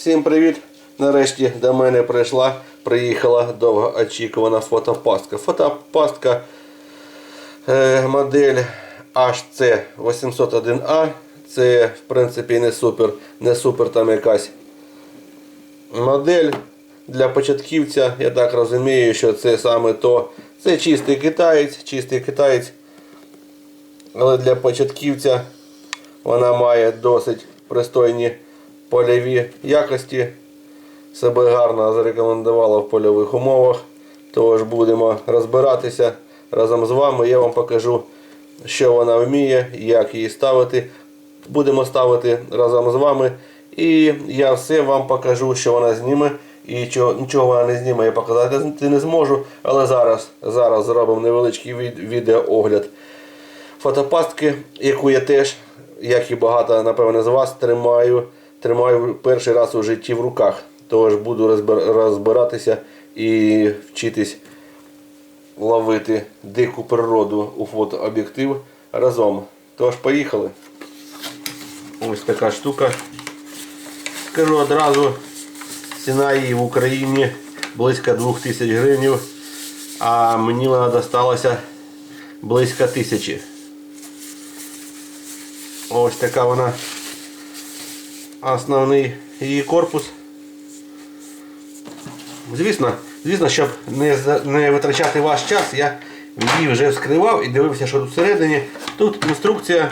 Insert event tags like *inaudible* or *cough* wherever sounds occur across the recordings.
Всім привіт! Нарешті до мене прийшла, приїхала довгоочікувана фотопастка. Фотопастка е, модель HC801A. Це в принципі не супер, не супер там якась модель для початківця. Я так розумію, що це саме то. Це чистий китаєць, чистий китаєць. Але для початківця вона має досить пристойні польові якості. Себе гарно зарекомендувала в польових умовах. Тож будемо розбиратися разом з вами. Я вам покажу, що вона вміє, як її ставити. Будемо ставити разом з вами. І я все вам покажу, що вона зніме. І чого, нічого вона не зніме, я показати не зможу. Але зараз, зараз зробимо невеличкий від, відеоогляд фотопастки, яку я теж, як і багато, напевне, з вас, тримаю, тримаю перший раз у житті в руках. Тож буду розбиратися і вчитись ловити дику природу у фотооб'єктив разом. Тож поїхали. Ось така штука. Скажу одразу, ціна її в Україні близько 2000 гривень, а мені вона досталася близько тисячі. Ось така вона основний її корпус. Звісно, звісно, щоб не, не витрачати ваш час, я її вже вскривав і дивився, що тут всередині. Тут інструкція.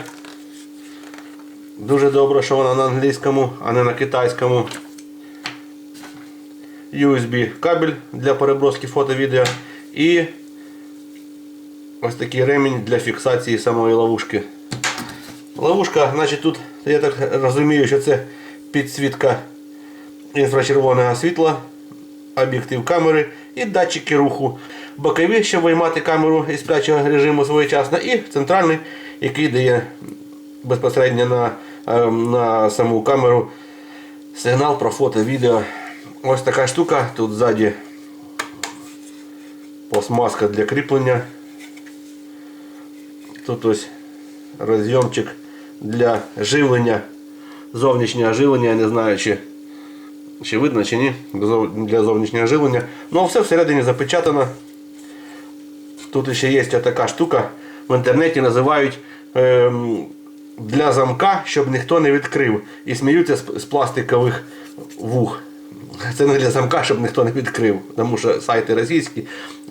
Дуже добре, що вона на англійському, а не на китайському. USB кабель для переброски фото-відео і ось такий ремінь для фіксації самої ловушки. Ловушка, значить тут, я так розумію, що це підсвітка інфрачервоного світла, об'єктив камери і датчики руху. Бокові, щоб виймати камеру із сплячого режиму своєчасно, і центральний, який дає безпосередньо на, е, на саму камеру сигнал про фото, відео. Ось така штука. Тут ззаді пластмаска для кріплення. Тут ось розйомчик для живлення, зовнішнього живлення, я не знаю, чи, чи видно, чи ні, для зовнішнього живлення. Ну, все всередині запечатано. Тут ще є така штука, в інтернеті називають ем, для замка, щоб ніхто не відкрив. І сміються з, з пластикових вух. Це не для замка, щоб ніхто не відкрив. Тому що сайти російські,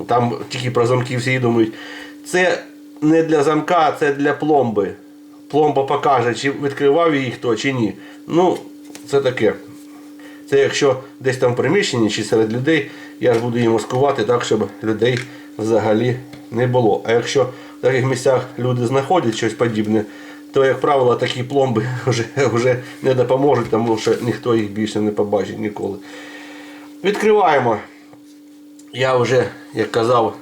там тільки про замки всі думають. Це не для замка, це для пломби. Пломба покаже, чи відкривав її хто, чи ні. Ну, це таке. Це якщо десь там в приміщенні чи серед людей, я ж буду її маскувати так, щоб людей взагалі не було. А якщо в таких місцях люди знаходять щось подібне, то, як правило, такі пломби *laughs* вже, вже не допоможуть, тому що ніхто їх більше не побачить ніколи. Відкриваємо. Я вже, як казав,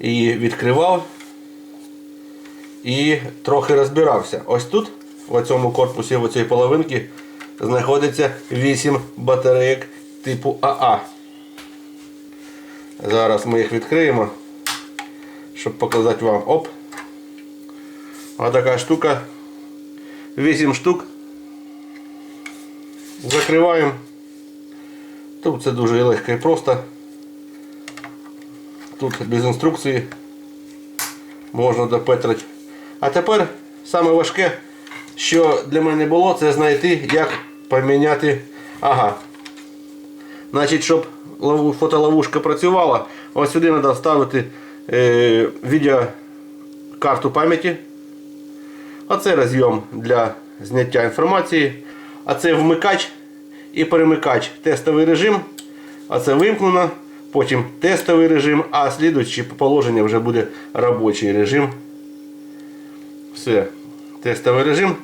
і відкривав і трохи розбирався. Ось тут, в цьому корпусі, в цій половинці, знаходиться 8 батарейок типу АА. Зараз ми їх відкриємо, щоб показати вам. Оп. Ось така штука. 8 штук. Закриваємо. Тут це дуже легко і просто. Тут без інструкції можна допетрити. А тепер саме важке, що для мене було, це знайти, як поміняти. Ага. Значить, щоб фотоловушка працювала, ось сюди треба вставити е, відеокарту пам'яті. А це розйом для зняття інформації. А це вмикач і перемикач. Тестовий режим. А це вимкнено. Потім тестовий режим, а слідуючи положення вже буде робочий режим. Все. Тестовий режим.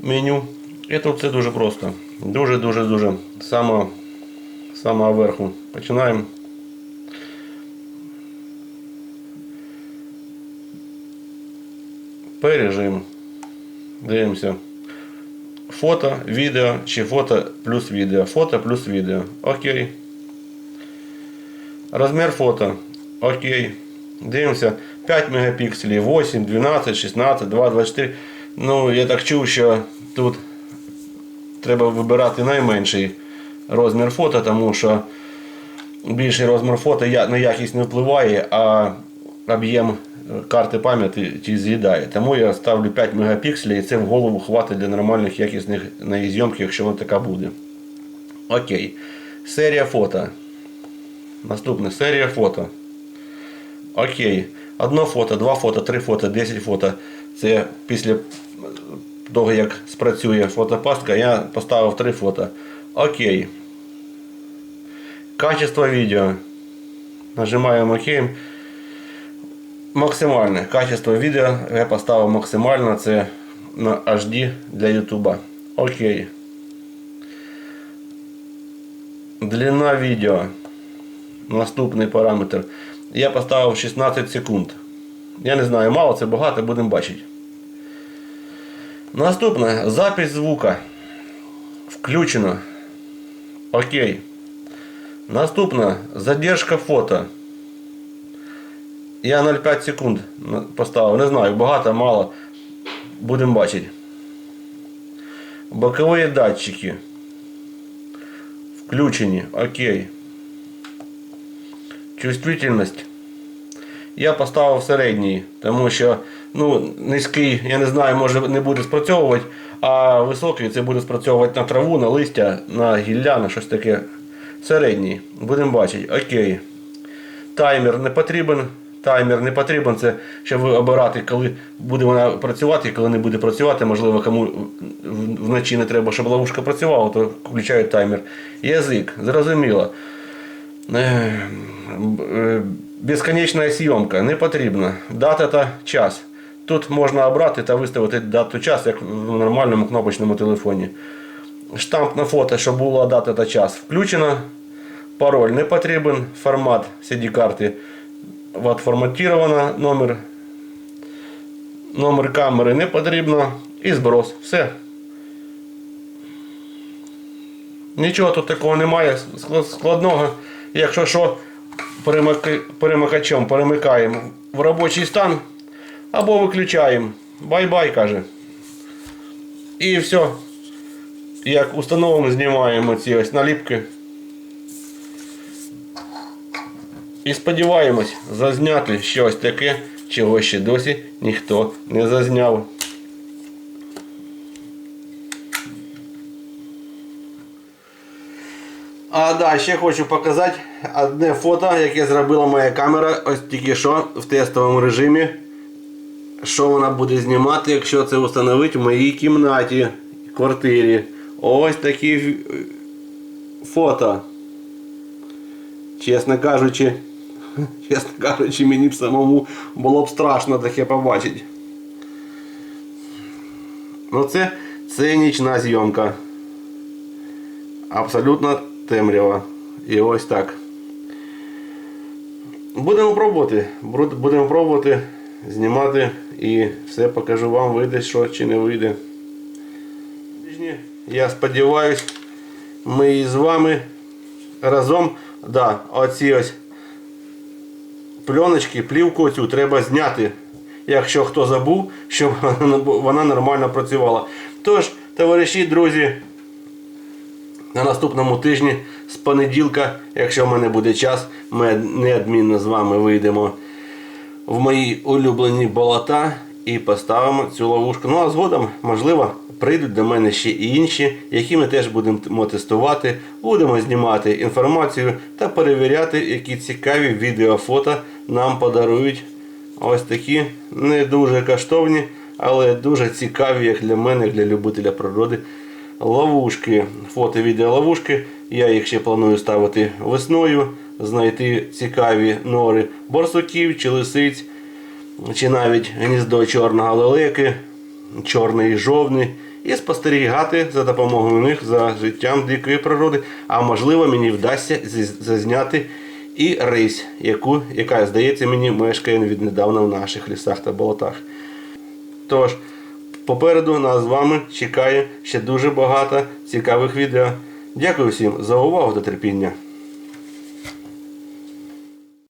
Меню. І тут все дуже просто. Дуже-дуже-дуже. Саме, самого верху. Починаємо. Перережим. Дивимося. Фото, відео чи фото плюс відео. Фото плюс відео. Окей. Розмір фото. Окей. Дивимося. 5 мегапікселів, 8, 12, 16, 2, 24. Ну, я так чув, що тут треба вибирати найменший розмір фото, тому що більший розмір фото на якість не впливає, а об'єм карти пам'яті ті з'їдає. Тому я ставлю 5 мегапікселів і це в голову хватить для нормальних якісних неї зйомки, якщо вона така буде. Окей. Серія фото. Наступне серія фото. Окей. Одно фото, два фото, три фото, 10 фото. Це після того, як спрацює фотопастка, я поставив три фото. Окей. Качество відео. Нажимаємо ОК. Максимальне. Качество відео я поставив максимально. Це на HD для YouTube. Окей. Длина відео. Наступний параметр. Я поставив 16 секунд. Я не знаю, мало це багато, будемо бачити. Наступне. Запись звука. Включено. Окей. Наступне. Задержка фото. Я 0,5 секунд поставив. Не знаю, багато, мало. Будемо бачити. Бокові датчики. Включені. Окей. Чувствительність. Я поставив середній, тому що ну, низький, я не знаю, може не буде спрацьовувати, а високий це буде спрацьовувати на траву, на листя, на гілля, на щось таке. Середній. Будемо бачити. Окей. Таймер не потрібен. Таймер не потрібен, це щоб обирати, коли буде вона працювати, коли не буде працювати. Можливо, кому вночі не треба, щоб ловушка працювала, то включають таймер. Язик, зрозуміло. Е, е, Безконечна зйомка не потрібна. Дата та час. Тут можна обрати та виставити дату час, як в нормальному кнопочному телефоні. Штамп на фото, щоб була дата та час. Включено. Пароль не потрібен. Формат CD-карти відформатовано. Номер, номер камери не потрібно. І зброс. Все. Нічого тут такого немає складного. Якщо що, перемикачем перемикаємо в робочий стан або виключаємо. Бай-бай, каже. І все. Як установимо, знімаємо ці ось наліпки. І сподіваємось зазняти щось таке, чого ще досі ніхто не зазняв. А да, ще хочу показати одне фото, яке зробила моя камера ось тільки що в тестовому режимі. Що вона буде знімати, якщо це встановити в моїй кімнаті, квартирі. Ось такі фото. Чесно кажучи, *laughs* чесно кажучи, мені б самому було б страшно таке побачити. Ну це, це нічна зйомка. Абсолютно темрява. І ось так. Будемо пробувати. Будемо пробувати знімати і все покажу вам, вийде що чи не вийде. Я сподіваюсь, ми з вами разом. Да, оці ось пленочки, плівку цю треба зняти. Якщо хто забув, щоб *laughs* вона нормально працювала. Тож, товариші, друзі, на наступному тижні з понеділка, якщо в мене буде час, ми неодмінно з вами вийдемо в мої улюблені болота і поставимо цю ловушку. Ну а згодом, можливо, прийдуть до мене ще і інші, які ми теж будемо тестувати, будемо знімати інформацію та перевіряти, які цікаві відеофото нам подарують. Ось такі не дуже коштовні, але дуже цікаві, як для мене, як для любителя природи. Ловушки, фото відео ловушки. Я їх ще планую ставити весною, знайти цікаві нори борсуків чи лисиць, чи навіть гніздо чорного лелеки, чорної жовни, і спостерігати за допомогою них за життям дикої природи. А можливо, мені вдасться зазняти і рись, яку, яка, здається, мені мешкає віднедавна в наших лісах та болотах. Тож, попереду нас з вами чекає ще дуже багато цікавих відео. Дякую всім за увагу та терпіння.